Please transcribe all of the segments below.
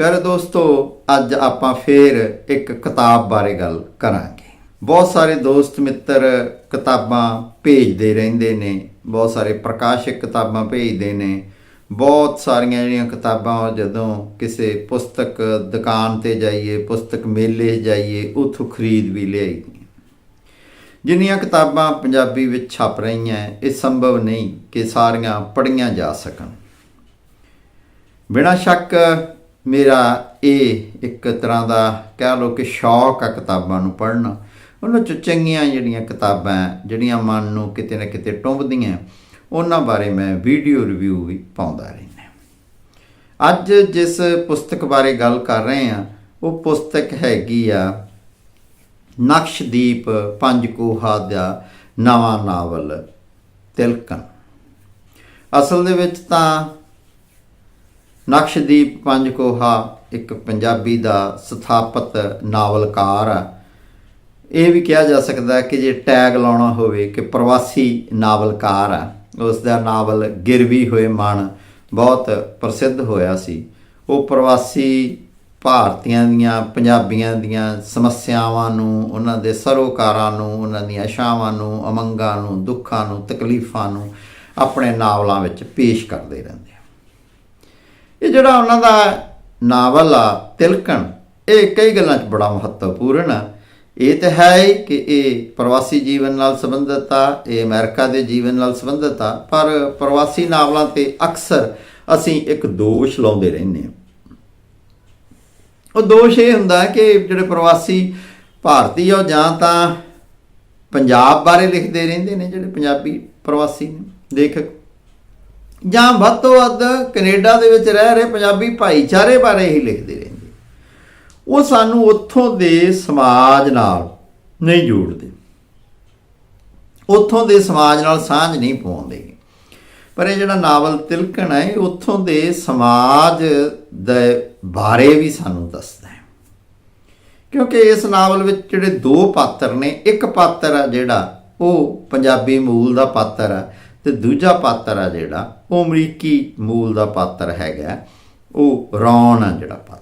ਪਿਆਰੇ ਦੋਸਤੋ, ਅੱਜ ਆਪਾਂ ਫੇਰ ਇੱਕ ਕਿਤਾਬ ਬਾਰੇ ਗੱਲ ਕਰਾਂਗੇ। ਬਹੁਤ ਸਾਰੇ ਦੋਸਤ ਮਿੱਤਰ ਕਿਤਾਬਾਂ ਭੇਜਦੇ ਰਹਿੰਦੇ ਨੇ, ਬਹੁਤ ਸਾਰੇ ਪ੍ਰਕਾਸ਼ਕ ਕਿਤਾਬਾਂ ਭੇਜਦੇ ਨੇ। ਬਹੁਤ ਸਾਰੀਆਂ ਜਿਹੜੀਆਂ ਕਿਤਾਬਾਂ ਜਦੋਂ ਕਿਸੇ ਪੁਸਤਕ ਦੁਕਾਨ ਤੇ ਜਾਈਏ, ਪੁਸਤਕ ਮੇਲੇ ਜਾਈਏ, ਉੱਥੋਂ ਖਰੀਦ ਵੀ ਲਿਆਈ ਜਿੰਨੀਆਂ ਕਿਤਾਬਾਂ ਪੰਜਾਬੀ ਵਿੱਚ ਛਪ ਰਹੀਆਂ, ਇਹ ਸੰਭਵ ਨਹੀਂ ਕਿ ਸਾਰੀਆਂ ਪੜ੍ਹੀਆਂ ਜਾ ਸਕਣ। ਬਿਨਾਂ ਸ਼ੱਕ ਮੇਰਾ ਇਹ ਇੱਕ ਤਰ੍ਹਾਂ ਦਾ ਕਹਿ ਲਓ ਕਿ ਸ਼ੌਕ ਆ ਕਿਤਾਬਾਂ ਨੂੰ ਪੜ੍ਹਨਾ। ਉਹਨਾਂ ਚ ਚੰਗੀਆਂ ਜਿਹੜੀਆਂ ਕਿਤਾਬਾਂ ਜਿਹੜੀਆਂ ਮਨ ਨੂੰ ਕਿਤੇ ਨਾ ਕਿਤੇ ਟੁੰਬਦੀਆਂ, ਉਹਨਾਂ ਬਾਰੇ ਮੈਂ ਵੀਡੀਓ ਰਿਵਿਊ ਵੀ ਪਾਉਂਦਾ ਰਹਿੰਦਾ ਅੱਜ ਜਿਸ ਪੁਸਤਕ ਬਾਰੇ ਗੱਲ ਕਰ ਰਹੇ ਹਾਂ, ਉਹ ਪੁਸਤਕ ਹੈਗੀ ਆ ਨਕਸ਼ਦੀਪ ਪੰਜਕੋਹਾ ਦਾ ਨਵਾਂ ਨਾਵਲ ਤਿਲਕਣ ਅਸਲ ਦੇ ਵਿੱਚ ਤਾਂ ਨਕਸ਼ਦੀਪ ਪੰਜਕੋਹਾ ਇੱਕ ਪੰਜਾਬੀ ਦਾ ਸਥਾਪਤ ਨਾਵਲਕਾਰ। ਆ ਇਹ ਵੀ ਕਿਹਾ ਜਾ ਸਕਦਾ ਕਿ ਜੇ ਟੈਗ ਲਾਉਣਾ ਹੋਵੇ ਕਿ ਪ੍ਰਵਾਸੀ ਨਾਵਲਕਾਰ ਆ ਉਸ ਦਾ ਨਾਵਲ ਗਿਰਵੀ ਹੋਏ ਮਨ ਬਹੁਤ ਪ੍ਰਸਿੱਧ ਹੋਇਆ ਸੀ। ਉਹ ਪ੍ਰਵਾਸੀ ਭਾਰਤੀਆਂ ਦੀਆਂ, ਪੰਜਾਬੀਆਂ ਦੀਆਂ ਸਮੱਸਿਆਵਾਂ ਨੂੰ, ਉਹਨਾਂ ਦੇ ਸਰੋਕਾਰਾਂ ਨੂੰ, ਉਹਨਾਂ ਦੀਆਂ ਆਸ਼ਾਵਾਂ ਨੂੰ ਅਮੰਗਾਂ ਨੂੰ, ਦੁੱਖਾਂ ਨੂੰ, ਤਕਲੀਫਾਂ ਨੂੰ ਆਪਣੇ ਨਾਵਲਾਂ ਵਿੱਚ ਪੇਸ਼ ਕਰਦੇ ਰਹਿੰਦੇ ਇਹ ਜਿਹੜਾ ਉਹਨਾਂ ਦਾ ਨਾਵਲ ਆ, ਤਿਲਕਣ, ਇਹ ਕਈ ਗੱਲਾਂ 'ਚ ਬੜਾ ਮਹੱਤਵਪੂਰਨ ਆ। ਇਹ ਤਾਂ ਹੈ ਕਿ ਇਹ ਪ੍ਰਵਾਸੀ ਜੀਵਨ ਨਾਲ ਸੰਬੰਧਿਤ ਆ, ਇਹ ਅਮਰੀਕਾ ਦੇ ਜੀਵਨ ਨਾਲ ਸੰਬੰਧਿਤ ਆ, ਪਰ ਪ੍ਰਵਾਸੀ ਨਾਵਲਾਂ ਤੇ ਅਕਸਰ ਅਸੀਂ ਇੱਕ ਦੋਸ਼ ਲਾਉਂਦੇ ਰਹਿੰਦੇ ਹਾਂ। ਉਹ ਦੋਸ਼ ਇਹ ਹੁੰਦਾ ਕਿ ਜਿਹੜੇ ਪ੍ਰਵਾਸੀ ਭਾਰਤੀ ਆ, ਉਹ ਜਾਂ ਤਾਂ ਪੰਜਾਬ ਬਾਰੇ ਲਿਖਦੇ ਰਹਿੰਦੇ ਨੇ, ਜਿਹੜੇ ਪੰਜਾਬੀ ਪ੍ਰਵਾਸੀ ਨੇ, ਲੇਖਕ। ਜਾਂ ਵੱਧ ਤੋਂ ਵੱਧ ਕੈਨੇਡਾ ਦੇ ਵਿੱਚ ਰਹਿ ਰਹੇ ਪੰਜਾਬੀ ਭਾਈਚਾਰੇ ਬਾਰੇ ਹੀ ਲਿਖਦੇ ਰਹਿੰਦੇ। ਉਹ ਸਾਨੂੰ ਉੱਥੋਂ ਦੇ ਸਮਾਜ ਨਾਲ ਨਹੀਂ ਜੋੜਦੇ। ਉੱਥੋਂ ਦੇ ਸਮਾਜ ਨਾਲ ਸਾਂਝ ਨਹੀਂ ਪਾਉਂਦੇ। ਪਰ ਇਹ ਜਿਹੜਾ ਨਾਵਲ ਤਿਲਕਣ ਹੈ ਉੱਥੋਂ ਦੇ ਸਮਾਜ ਦੇ ਬਾਰੇ ਵੀ ਸਾਨੂੰ ਦੱਸਦਾ ਹੈ। ਕਿਉਂਕਿ ਇਸ ਨਾਵਲ ਵਿੱਚ ਜਿਹੜੇ ਦੋ ਪਾਤਰ ਨੇ, ਇੱਕ ਪਾਤਰ ਆ ਜਿਹੜਾ ਉਹ ਪੰਜਾਬੀ ਮੂਲ ਦਾ ਪਾਤਰ ਆ ਤੇ ਦੂਜਾ ਪਾਤਰ ਆ ਜਿਹੜਾ, ਉਹ ਅਮਰੀਕੀ ਮੂਲ ਦਾ ਪਾਤਰ ਹੈਗਾ, ਉਹ ਰੌਣ ਆ ਜਿਹੜਾ ਪਾਤਰ।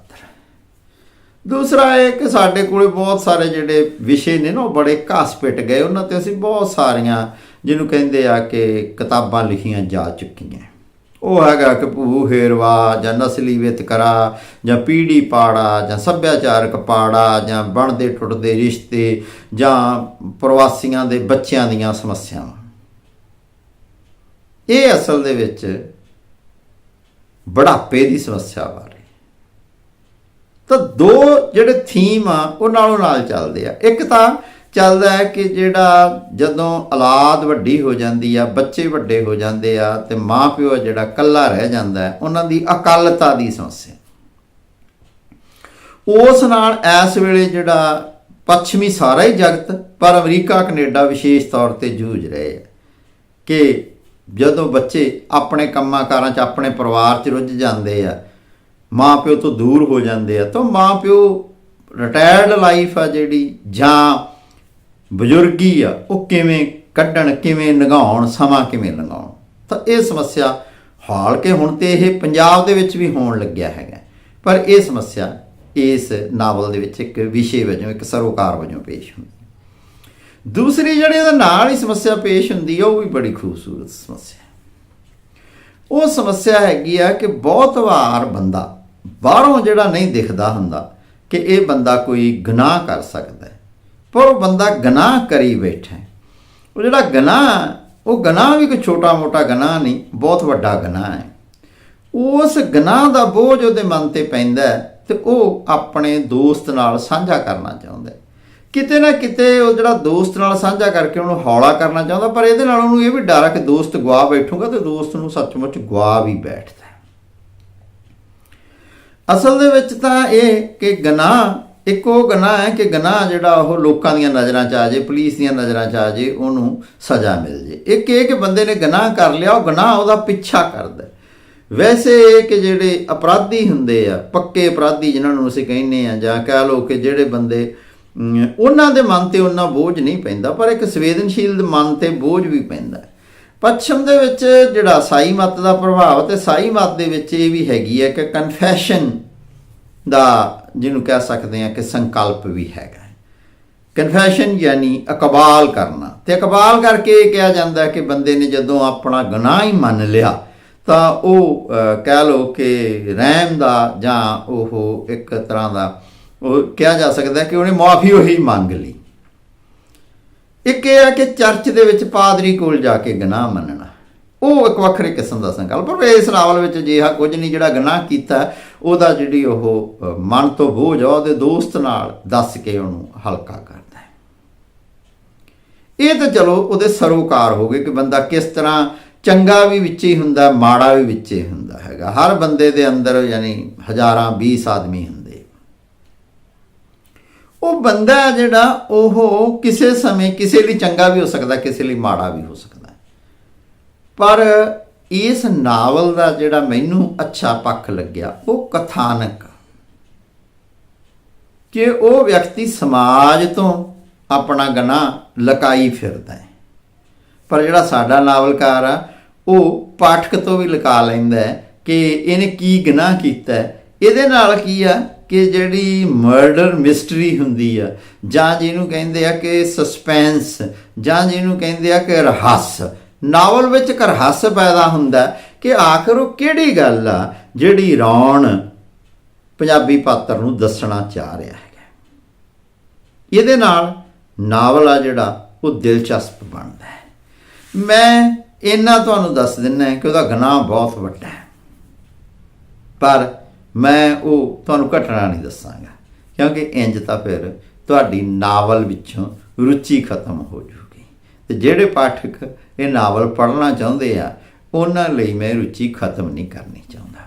ਦੂਸਰਾ ਇਹ ਕਿ ਸਾਡੇ ਕੋਲੇ ਬਹੁਤ ਸਾਰੇ ਜਿਹੜੇ ਵਿਸ਼ੇ ਨੇ ਨਾ, ਉਹ ਬੜੇ ਘਾਸ ਪਿੱਟ ਗਏ, ਉਹਨਾਂ ਤੇ ਅਸੀਂ ਬਹੁਤ ਸਾਰੀਆਂ ਜਿਹਨੂੰ ਕਹਿੰਦੇ ਆ ਕਿ ਕਿਤਾਬਾਂ ਲਿਖੀਆਂ ਜਾ ਚੁੱਕੀਆਂ। ਉਹ ਹੈਗਾ ਕਿ ਭੂ ਹੇਰਵਾ ਜਾਂ ਨਸਲੀ ਵਿਤਕਰਾ ਜਾਂ ਪੀੜੀ ਪਾੜਾ, ਜਾਂ ਸੱਭਿਆਚਾਰਕ ਪਾੜਾ, ਜਾਂ ਬਣਦੇ ਟੁੱਟਦੇ ਰਿਸ਼ਤੇ, ਜਾਂ ਪ੍ਰਵਾਸੀਆਂ ਦੇ ਬੱਚਿਆਂ ਦੀਆਂ ਸਮੱਸਿਆਵਾਂ। ਇਹ ਅਸਲ ਦੇ ਵਿੱਚ ਬੁਢਾਪੇ ਦੀ ਸਮੱਸਿਆ ਬਾਰੇ ਤਾਂ ਦੋ ਜਿਹੜੇ ਥੀਮ ਆ, ਉਹ ਨਾਲੋਂ ਨਾਲ ਚੱਲਦੇ ਆ। ਇੱਕ ਤਾਂ ਚੱਲਦਾ ਹੈ ਕਿ ਜਿਹੜਾ ਜਦੋਂ ਔਲਾਦ ਵੱਡੀ ਹੋ ਜਾਂਦੀ ਆ, ਬੱਚੇ ਵੱਡੇ ਹੋ ਜਾਂਦੇ ਆ ਤੇ ਮਾਪਿਓ ਜਿਹੜਾ ਕੱਲਾ ਰਹਿ ਜਾਂਦਾ ਉਹਨਾਂ ਦੀ ਅਕਾਲਤਾ ਦੀ ਸਮੱਸਿਆ। ਉਸ ਨਾਲ ਇਸ ਵੇਲੇ ਜਿਹੜਾ ਪੱਛਮੀ ਸਾਰਾ ਹੀ ਜਗਤ, ਪਰ ਅਮਰੀਕਾ, ਕੈਨੇਡਾ ਵਿਸ਼ੇਸ਼ ਤੌਰ ਤੇ ਜੂਝ ਰਹੇ ਆ ਕਿ ਜਦੋਂ ਬੱਚੇ ਆਪਣੇ ਕੰਮਾਂ ਕਾਰਾਂ 'ਚ ਆਪਣੇ ਪਰਿਵਾਰ 'ਚ ਰੁੱਝ ਜਾਂਦੇ ਆ ਮਾਂ ਪਿਓ ਤੋਂ ਦੂਰ ਹੋ ਜਾਂਦੇ ਆ, ਤਾਂ ਮਾਂ ਪਿਓ ਰਿਟਾਇਰਡ ਲਾਈਫ ਆ ਜਿਹੜੀ ਜਾਂ ਬਜ਼ੁਰਗੀ ਆ, ਉਹ ਕਿਵੇਂ ਕੱਢਣ, ਕਿਵੇਂ ਲੰਘਾਉਣ, ਸਮਾਂ ਕਿਵੇਂ ਲੰਘਾਉਣ? ਤਾਂ ਇਹ ਸਮੱਸਿਆ ਹਾਲ ਕੇ ਹੁਣ ਤੇ ਇਹ ਪੰਜਾਬ ਦੇ ਵਿੱਚ ਵੀ ਹੋਣ ਲੱਗਿਆ ਹੈਗਾ। ਪਰ ਇਹ ਸਮੱਸਿਆ ਇਸ ਨਾਵਲ ਦੇ ਵਿੱਚ ਇੱਕ ਵਿਸ਼ੇ ਵਜੋਂ, ਇੱਕ ਸਰੋਕਾਰ ਵਜੋਂ ਪੇਸ਼ ਹੁੰਦੀ। ਦੂਸਰੀ ਜਿਹੜੀ ਉਹਦੇ ਨਾਲ ਹੀ ਸਮੱਸਿਆ ਪੇਸ਼ ਹੁੰਦੀ ਹੈ ਉਹ ਵੀ ਬੜੀ ਖੂਬਸੂਰਤ ਸਮੱਸਿਆ ਉਹ ਸਮੱਸਿਆ ਹੈਗੀ ਆ ਕਿ ਬਹੁਤ ਵਾਰ ਬੰਦਾ ਬਾਹਰੋਂ ਜਿਹੜਾ ਨਹੀਂ ਦਿਖਦਾ ਹੁੰਦਾ ਕਿ ਇਹ ਬੰਦਾ ਕੋਈ ਗੁਨਾਹ ਕਰ ਸਕਦਾ ਪਰ ਉਹ ਬੰਦਾ ਗੁਨਾਹ ਕਰੀ ਬੈਠਾ ਉਹ ਜਿਹੜਾ ਗੁਨਾਹ, ਉਹ ਗੁਨਾਹ ਵੀ ਕੋਈ ਛੋਟਾ ਮੋਟਾ ਗੁਨਾਹ ਨਹੀਂ, ਬਹੁਤ ਵੱਡਾ ਗੁਨਾਹ ਹੈ। ਉਸ ਗੁਨਾਹ ਦਾ ਬੋਝ ਉਹਦੇ ਮਨ ਤੇ ਪੈਂਦਾ ਹੈ ਤੇ ਉਹ ਆਪਣੇ ਦੋਸਤ ਨਾਲ ਸਾਂਝਾ ਕਰਨਾ ਚਾਹੁੰਦਾ ਕਿਤੇ ਨਾ ਕਿਤੇ ਉਹ ਜਿਹੜਾ ਦੋਸਤ ਨਾਲ ਸਾਂਝਾ ਕਰਕੇ ਉਹਨੂੰ ਹੌਲਾ ਕਰਨਾ ਚਾਹੁੰਦਾ, ਪਰ ਇਹਦੇ ਨਾਲ ਉਹਨੂੰ ਇਹ ਵੀ ਡਰ ਹੈ ਕਿ ਦੋਸਤ ਗਵਾ ਬੈਠੂਗਾ ਤੇ ਦੋਸਤ ਨੂੰ ਸੱਚਮੁੱਚ ਗਵਾ ਵੀ ਬੈਠਦਾ ਅਸਲ ਦੇ ਵਿੱਚ ਤਾਂ ਇਹ ਕਿ ਗਨਾਹ, ਇੱਕ ਉਹ ਗਨਾਹ ਹੈ ਕਿ ਗਨਾਹ ਜਿਹੜਾ ਉਹ ਲੋਕਾਂ ਦੀਆਂ ਨਜ਼ਰਾਂ 'ਚ ਆ ਜੇ, ਪੁਲਿਸ ਦੀਆਂ ਨਜ਼ਰਾਂ 'ਚ ਆ ਜੇ, ਉਹਨੂੰ ਸਜ਼ਾ ਮਿਲ ਜੇ। ਇੱਕ ਇਹ ਕਿ ਬੰਦੇ ਨੇ ਗਨਾਹ ਕਰ ਲਿਆ, ਉਹ ਗਨਾਹ ਉਹਦਾ ਪਿੱਛਾ ਕਰਦਾ ਵੈਸੇ ਇਹ ਕਿ ਜਿਹੜੇ ਅਪਰਾਧੀ ਹੁੰਦੇ ਆ, ਪੱਕੇ ਅਪਰਾਧੀ ਜਿਨ੍ਹਾਂ ਨੂੰ ਅਸੀਂ ਕਹਿੰਦੇ ਆ ਜਾਂ ਕਹਿ ਲਓ ਕਿ ਜਿਹੜੇ ਬੰਦੇ ਉਹਨਾਂ ਦੇ ਮਨ ਤੇ ਉਹਨਾਂ ਬੋਝ ਨਹੀਂ ਪੈਂਦਾ, ਪਰ ਇੱਕ ਸੰਵੇਦਨਸ਼ੀਲ ਮਨ ਤੇ ਬੋਝ ਵੀ ਪੈਂਦਾ। ਪੱਛਮ ਦੇ ਵਿੱਚ ਜਿਹੜਾ ਸਾਈ ਮਤ ਦਾ ਪ੍ਰਭਾਵ ਤੇ ਸਾਈ ਮਤ ਦੇ ਵਿੱਚ ਇਹ ਵੀ ਹੈਗੀ ਹੈ ਕਿ ਕਨਫੈਸ਼ਨ ਦਾ ਜਿਹਨੂੰ ਕਹਿ ਸਕਦੇ ਆ ਕਿ ਸੰਕਲਪ ਵੀ ਹੈਗਾ ਕਨਫੈਸ਼ਨ ਯਾਨੀ ਇਕਬਾਲ ਕਰਨਾ। ਤੇ ਇਕਬਾਲ ਕਰਕੇ ਇਹ ਕਿਹਾ ਜਾਂਦਾ ਕਿ ਬੰਦੇ ਨੇ ਜਦੋਂ ਆਪਣਾ ਗੁਨਾਹ ਹੀ ਮੰਨ ਲਿਆ, ਤਾਂ ਉਹ ਕਹਿ ਲਓ ਕਿ ਰਹਿਮ ਦਾ ਜਾਂ ਉਹ ਇੱਕ ਤਰ੍ਹਾਂ ਦਾ ਉਹ ਕਿਹਾ ਜਾ ਸਕਦਾ ਕਿ ਉਹਨੇ ਮਾਫੀ ਉਹੀ ਮੰਗ ਲਈ। ਇੱਕ ਇਹ ਹੈ ਕਿ ਚਰਚ ਦੇ ਵਿੱਚ ਪਾਦਰੀ ਕੋਲ ਜਾ ਕੇ ਗਨਾਹ ਮੰਨਣਾ, ਉਹ ਇੱਕ ਵੱਖਰੇ ਕਿਸਮ ਦਾ ਸੰਕਲਪ ਪਰ ਇਸ ਨਾਵਲ ਵਿੱਚ ਅਜਿਹਾ ਕੁਝ ਨਹੀਂ ਜਿਹੜਾ ਗਨਾਹ ਕੀਤਾ, ਉਹਦਾ ਜਿਹੜੀ ਉਹ ਮਨ ਤੋਂ ਬੋਝ ਆ, ਉਹਦੇ ਦੋਸਤ ਨਾਲ ਦੱਸ ਕੇ ਉਹਨੂੰ ਹਲਕਾ ਕਰਦਾ ਹੈ। ਇਹ ਤਾਂ ਚਲੋ ਉਹਦੇ ਸਰੋਕਾਰ ਹੋ ਗਏ ਕਿ ਬੰਦਾ ਕਿਸ ਤਰ੍ਹਾਂ ਚੰਗਾ ਵੀ ਵਿੱਚ ਹੀ ਹੁੰਦਾ, ਮਾੜਾ ਵੀ ਵਿੱਚ ਹੀ ਹੁੰਦਾ ਹੈਗਾ। ਹਰ ਬੰਦੇ ਦੇ ਅੰਦਰ ਯਾਨੀ ਹਜ਼ਾਰਾਂ 20 ਆਦਮੀ ਹੁੰਦੇ ਉਹ ਬੰਦਾ ਹੈ ਜਿਹੜਾ ਉਹ ਕਿਸੇ ਸਮੇਂ ਕਿਸੇ ਲਈ ਚੰਗਾ ਵੀ ਹੋ ਸਕਦਾ, ਕਿਸੇ ਲਈ ਮਾੜਾ ਵੀ ਹੋ ਸਕਦਾ। ਪਰ ਇਸ ਨਾਵਲ ਦਾ ਜਿਹੜਾ ਮੈਨੂੰ ਅੱਛਾ ਪੱਖ ਲੱਗਿਆ, ਉਹ ਕਥਾਨਕ। ਕਿ ਉਹ ਵਿਅਕਤੀ ਸਮਾਜ ਤੋਂ ਆਪਣਾ ਗੁਨਾਹ ਲਕਾਈ ਫਿਰਦਾ ਹੈ। ਪਰ ਜਿਹੜਾ ਸਾਡਾ ਨਾਵਲਕਾਰ ਆ, ਉਹ ਪਾਠਕ ਤੋਂ ਵੀ ਲਕਾ ਲੈਂਦਾ ਹੈ ਕਿ ਇਹਨੇ ਕੀ ਗੁਨਾਹ ਕੀਤਾ ਇਹਦੇ ਨਾਲ ਕੀ ਆ ਕਿ ਜਿਹੜੀ ਮਰਡਰ ਮਿਸਟਰੀ ਹੁੰਦੀ ਆ, ਜਾਂ ਜਿਹਨੂੰ ਕਹਿੰਦੇ ਆ ਕਿ ਸਸਪੈਂਸ ਜਾਂ ਜਿਹਨੂੰ ਕਹਿੰਦੇ ਆ ਕਿ ਰਹੱਸ ਨਾਵਲ ਵਿੱਚ ਇੱਕ ਰਹੱਸ ਪੈਦਾ ਹੁੰਦਾ ਕਿ ਆਖਰ ਉਹ ਕਿਹੜੀ ਗੱਲ ਆ, ਜਿਹੜੀ ਰੌਣ ਪੰਜਾਬੀ ਪਾਤਰ ਨੂੰ ਦੱਸਣਾ ਚਾਹ ਰਿਹਾ ਹੈਗਾ। ਇਹਦੇ ਨਾਲ ਨਾਵਲ ਆ ਜਿਹੜਾ, ਉਹ ਦਿਲਚਸਪ ਬਣਦਾ ਹੈ। ਮੈਂ ਇਹਨਾਂ ਤੁਹਾਨੂੰ ਦੱਸ ਦਿੰਨਾ ਕਿ ਉਹਦਾ ਗੁਨਾਹ ਬਹੁਤ ਵੱਡਾ ਹੈ। ਪਰ ਮੈਂ ਉਹ ਤੁਹਾਨੂੰ ਘਟਣਾ ਨਹੀਂ ਦੱਸਾਂਗਾ। ਕਿਉਂਕਿ ਇੰਜ ਤਾਂ ਫਿਰ ਤੁਹਾਡੀ ਨਾਵਲ ਵਿੱਚੋਂ ਰੁਚੀ ਖਤਮ ਹੋ ਜੂਗੀ। ਤੇ ਜਿਹੜੇ ਪਾਠਕ ਇਹ ਨਾਵਲ ਪੜ੍ਹਨਾ ਚਾਹੁੰਦੇ ਆ, ਉਹਨਾਂ ਲਈ ਮੈਂ ਰੁਚੀ ਖਤਮ ਨਹੀਂ ਕਰਨੀ ਚਾਹੁੰਦਾ।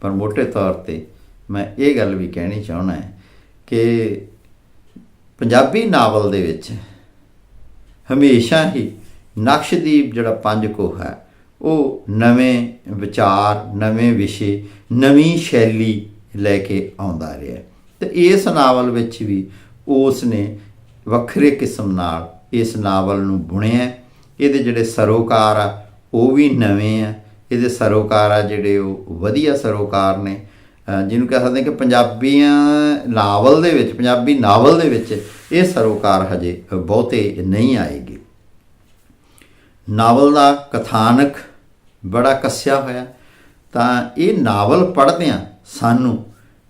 ਪਰ ਮੋٹے ਤੌਰ ਤੇ ਮੈਂ ਇਹ ਗੱਲ ਵੀ ਕਹਿਣੀ ਚਾਹੁੰਦਾ ਹੈ ਕਿ ਪੰਜਾਬੀ ਨਾਵਲ ਦੇ ਵਿੱਚ ਹਮੇਸ਼ਾ ਹੀ ਨਕਸ਼ਦੀਪ ਜਿਹੜਾ ਪੰਜ ਕੋ ਹੈ ਉਹ ਨਵੇਂ ਵਿਚਾਰ, ਨਵੇਂ ਵਿਸ਼ੇ, ਨਵੀਂ ਸ਼ੈਲੀ ਲੈ ਕੇ ਆਉਂਦਾ ਰਿਹਾ ਹੈ। ਤੇ ਇਸ ਨਾਵਲ ਵਿੱਚ ਵੀ ਉਸ ਨੇ ਵੱਖਰੇ ਕਿਸਮ ਨਾਲ ਇਸ ਨਾਵਲ ਨੂੰ ਬੁਣਿਆ ਇਹਦੇ ਜਿਹੜੇ ਸਰੋਕਾਰ ਆ, ਉਹ ਵੀ ਨਵੇਂ ਆ। ਇਹਦੇ ਸਰੋਕਾਰ ਆ ਜਿਹੜੇ ਉਹ ਵਧੀਆ ਸਰੋਕਾਰ ਨੇ। ਜਿਹਨੂੰ ਕਹਿ ਸਕਦੇ ਹਾਂ ਕਿ ਪੰਜਾਬੀਆਂ ਨਾਵਲ ਦੇ ਵਿੱਚ, ਪੰਜਾਬੀ ਨਾਵਲ ਦੇ ਵਿੱਚ ਇਹ ਸਰੋਕਾਰ ਹਜੇ ਬਹੁਤੇ ਨਹੀਂ ਆਏਗੇ। ਨਾਵਲ ਦਾ ਕਥਾਨਕ ਬੜਾ ਕੱਸਿਆ ਹੋਇਆ। ਤਾਂ ਇਹ ਨਾਵਲ ਪੜ੍ਹਦਿਆਂ ਸਾਨੂੰ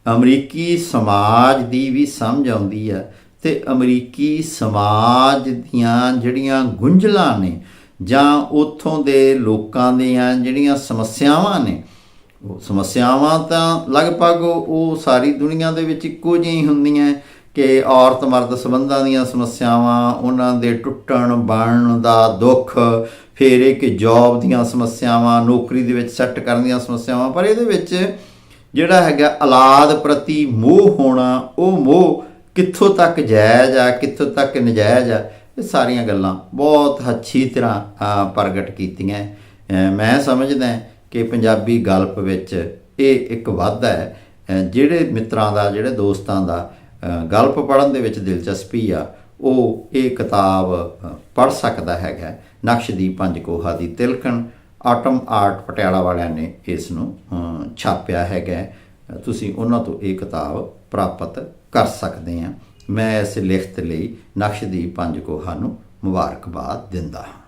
ਅਮਰੀਕੀ ਸਮਾਜ ਦੀ ਵੀ ਸਮਝ ਆਉਂਦੀ ਆ ਤੇ ਅਮਰੀਕੀ ਸਮਾਜ ਦੀਆਂ ਜਿਹੜੀਆਂ ਗੁੰਝਲਾਂ ਨੇ ਜਾਂ ਉੱਥੋਂ ਦੇ ਲੋਕਾਂ ਦੀਆਂ ਜਿਹੜੀਆਂ ਸਮੱਸਿਆਵਾਂ ਨੇ, ਉਹ ਸਮੱਸਿਆਵਾਂ ਤਾਂ ਲਗਭਗ ਉਹ ਸਾਰੀ ਦੁਨੀਆ ਦੇ ਵਿੱਚ ਇੱਕੋ ਜਿਹੀਆਂ ਹੁੰਦੀਆਂ ਕਿ ਔਰਤ ਮਰਦ ਸੰਬੰਧਾਂ ਦੀਆਂ ਸਮੱਸਿਆਵਾਂ, ਉਹਨਾਂ ਦੇ ਟੁੱਟਣ ਬਣਨ ਦਾ ਦੁੱਖ ਫਿਰ ਇਹ ਕਿ ਜੌਬ ਦੀਆਂ ਸਮੱਸਿਆਵਾਂ, ਨੌਕਰੀ ਦੇ ਵਿੱਚ ਸੈੱਟ ਕਰਨ ਦੀਆਂ ਸਮੱਸਿਆਵਾਂ, ਪਰ ਇਹਦੇ ਵਿੱਚ ਜਿਹੜਾ ਹੈਗਾ ਔਲਾਦ ਪ੍ਰਤੀ ਮੋਹ ਹੋਣਾ, ਉਹ ਮੋਹ ਕਿੱਥੋਂ ਤੱਕ ਜਾਇਜ਼ ਆ, ਕਿੱਥੋਂ ਤੱਕ ਨਜਾਇਜ਼ ਆ, ਇਹ ਸਾਰੀਆਂ ਗੱਲਾਂ ਬਹੁਤ ਅੱਛੀ ਤਰ੍ਹਾਂ ਪ੍ਰਗਟ ਕੀਤੀਆਂ। ਮੈਂ ਸਮਝਦਾ ਕਿ ਪੰਜਾਬੀ ਗਲਪ ਵਿੱਚ ਇਹ ਇੱਕ ਵਾਧਾ ਹੈ। ਜਿਹੜੇ ਮਿੱਤਰਾਂ ਦਾ, ਜਿਹੜੇ ਦੋਸਤਾਂ ਦਾ ਗਲਪ ਪੜ੍ਹਨ ਦੇ ਵਿੱਚ ਦਿਲਚਸਪੀ ਆ, ਉਹ ਇਹ ਕਿਤਾਬ ਪੜ੍ਹ ਸਕਦਾ ਹੈਗਾ। ਨਕਸ਼ ਦੀ ਪੰਜ ਕੋਹਾ ਦੀ ਤਿਲਕਣ। ਆਟਮ ਆਰਟ ਪਟਿਆਲਾ ਵਾਲਿਆਂ ਨੇ ਇਸ ਨੂੰ ਛਾਪਿਆ ਹੈਗਾ ਤੁਸੀਂ ਉਹਨਾਂ ਤੋਂ ਇਹ ਕਿਤਾਬ ਪ੍ਰਾਪਤ ਕਰ ਸਕਦੇ ਆ ਮੈਂ ਇਸ ਲਿਖਤ ਲਈ ਨਕਸ਼ ਦੀ ਪੰਜ ਕੋਹਾ ਨੂੰ ਮੁਬਾਰਕਬਾਦ ਦਿੰਦਾ ਹਾਂ।